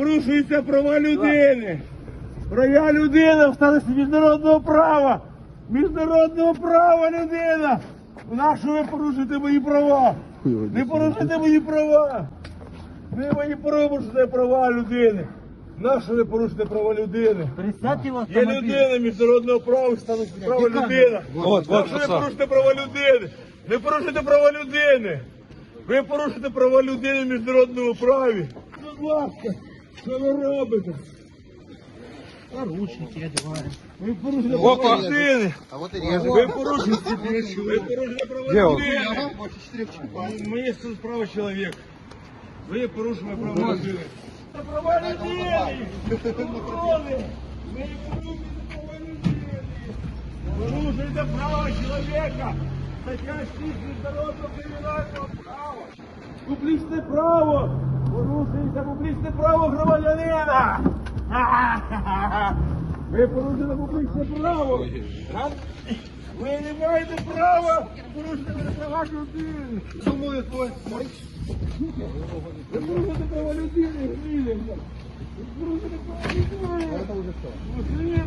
Порушуються права людини. Права людини в статусі міжнародного права. Міжнародного права людина. Нащо ви порушуєте мої права? Не порушуйте мої права. Ви мої порушуєте права людини. Нащо ви порушуєте права людини? Присядьте в Є людина міжнародного права, стануть права людина. От, от, Якщо ви порушите права людини, ви порушите права людини. Ви порушите права людини в міжнародному праві. Будь ласка, що ви робите? Наручники одеваем. Ви порушите Опа. права людини. А вот и режет. Ви порушите, ви порушите права Де он? людини. Ага, больше четырех человек. Моє справа чоловік. Ви порушили права людини. Це права людини! Закони! Ви порушуєте права людини! Порушуєте права чоловіка! Стаття 6 міжнародного кримінального права! Публічне право! Порушується публічне право громадянина! Ви порушуєте публічне право! Ви не маєте права порушити права людини! Чому я твой? Ви порушуєте права людини! Ви порушуєте права людини!